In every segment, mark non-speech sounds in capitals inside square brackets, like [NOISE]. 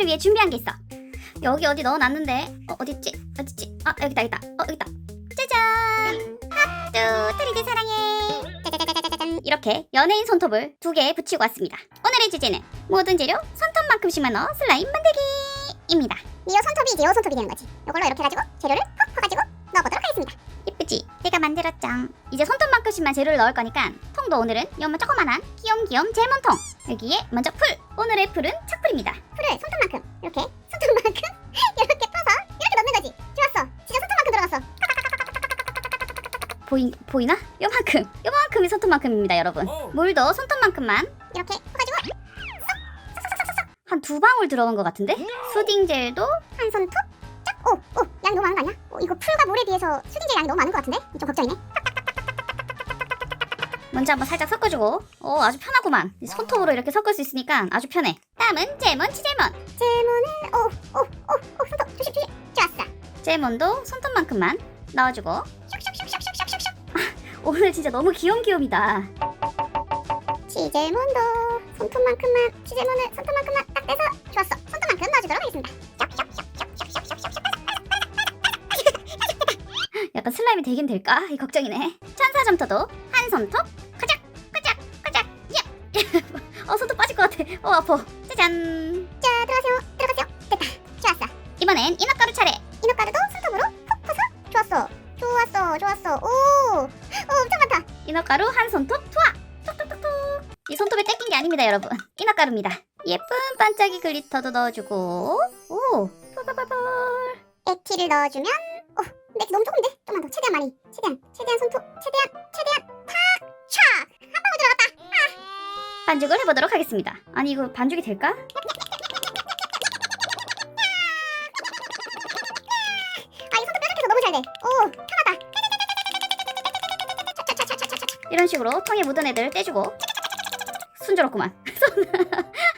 여러분들을 위해 준비한 게 있어. 여기 어디 넣어놨는데 어, 어딨지? 어딨지? 아 여기다 여기다. 어 여기다. 짜잔. 하뚜 트리드 사랑해. 짜자자자자잔. 이렇게 연예인 손톱을 두 개 붙이고 왔습니다. 오늘의 주제는 모든 재료 손톱만큼씩만 넣어 슬라임 만들기입니다. 니오 손톱이 니오 손톱이 되는 거지. 이걸로 이렇게 해가지고 재료를 푹 퍼가지고 넣어보도록 하겠습니다. 예쁘지? 내가 만들었짱. 이제 손톱만큼씩만 재료를 넣을 거니까 통도 오늘은 요만 조그만한 귀염귀염 젤몬통. 여기에 먼저 풀. 오늘의 풀은 착풀입니다. 손톱만큼 이렇게 손톱만큼 [LAUGHS] 이렇게 퍼서 이렇게 넣는 거지. 좋았어. 진짜 손톱만큼 들어갔어. 보이 보이나? 요만큼. 요만큼이 손톱만큼입니다, 여러분. 물도 손톱만큼만 이렇게 퍼가지고 한 두 방울 들어간 것 같은데? 수딩 젤도 한 손톱 쫙. 오, 오, 양이 너무 많은 거 아니야? 오, 이거 풀과 물에 비해서 수딩 젤 양이 너무 많은 것 같은데? 좀 걱정이네. 먼저 한번 살짝 섞어주고. 오, 아주 편하구만. 이 손톱으로 이렇게 섞을 수 있으니까 아주 편해. 다음은 젤몬, 치젤몬. 젤몬을 오, 오, 오, 오, 손톱 조심 조심. 좋았어. 젤몬도 손톱만큼만 넣어주고. 슉슉슉슉슉슉슉. 오늘 진짜 너무 귀염귀염이다. 치젤몬도 손톱만큼만 치젤몬을 손톱만큼만 딱 떼서 좋았어. 손톱만큼 넣어주도록 하겠습니다. 약간 슬라임이 되긴 될까? 이 걱정이네. 천사 점토도 한 손톱 것 같아. 어 아파. 짜잔. 자, 들어가세요. 들어가세요. 됐다. 좋았어. 이번엔 이너가루 차례. 이너가루도 손톱으로 푹 퍼서 좋았어. 좋았어. 좋았어. 오, 오 엄청 많다. 이너가루 한 손톱 투하. 톡톡톡톡. 이 손톱에 떼낀 게 아닙니다, 여러분. 이너가루입니다. 예쁜 반짝이 글리터도 넣어주고. 오. 펄펄펄펄. 액티를 넣어주면 오, 근데 너무 조금인데? 좀만 더. 최대한 많이. 최대한. 최대한 손톱. 최대한. 반죽을 해보도록 하겠습니다. 아니 이거 반죽이 될까? 아, 이 손톱 뾰족해서 너무 잘 돼. 오, 편하다. 이런 식으로 통에 묻은 애들 떼주고. 순조롭구만. [LAUGHS]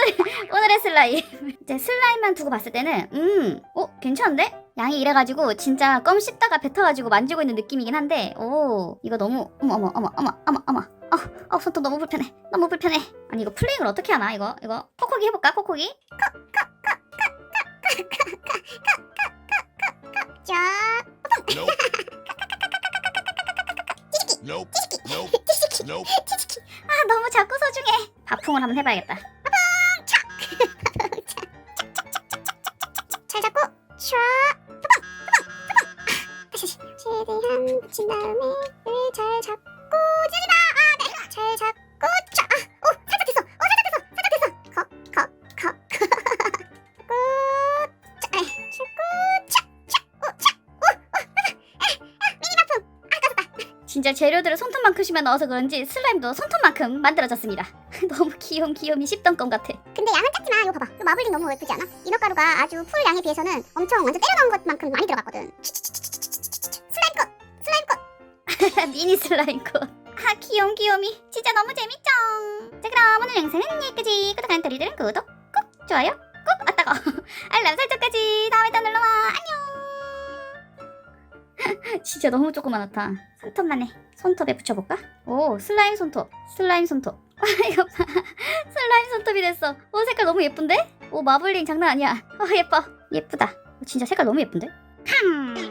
손. 오늘 오늘의 슬라임. 이제 슬라임만 두고 봤을 때는 음, 어 괜찮은데? 양이 이래가지고 진짜 껌 씹다가 뱉어가지고 만지고 있는 느낌이긴 한데, 오 이거 너무 어머 어머 어머 어머 어머 어머. 어, 어 손톱 너무 불편해. 너무 불편해. 아니 이거 플레잉을 어떻게 하나 이거 이거 코코기 해볼까 코코기? 자. 아 너무 작고 소중해. 바풍을 한번 해봐야겠다. 붙인 다음에 을잘 잡고 찌르다! 아 네 잘 잡고 차아오 살짝 됐어! 오 살짝 됐어! 살짝 됐어! 컷컷컷. 잡고 차 아이, 잡고 미니 아까웠다 진짜 재료들을 손톱만큼씩만 넣어서 그런지 슬라임도 손톱만큼 만들어졌습니다. [LAUGHS] 너무 귀염 귀염이 씹던 껌 같아. 근데 양은 작지만 이거 봐봐. 이거 마블링 너무 예쁘지 않아? 이너가루가 아주 풀 양에 비해서는 엄청 완전 때려 넣은 것만큼 많이 들어갔거든. 컷 [LAUGHS] 미니 슬라임꽃. 아 귀염 귀염이 진짜 너무 재밌죠. 자 그럼 오늘 영상은 여기까지. 구독한 또리들은 구독 꾹 좋아요 꾹 아따가 [LAUGHS] 알람 설정까지 다음에 또 놀러와 안녕. [LAUGHS] 진짜 너무 조그만하다. 손톱만 해. 손톱에 붙여볼까? 오 슬라임 손톱. 슬라임 손톱. 아 이거 봐. 슬라임 손톱이 됐어. 오 색깔 너무 예쁜데? 오 마블링 장난 아니야. 아 예뻐. 예쁘다. 진짜 색깔 너무 예쁜데? 함.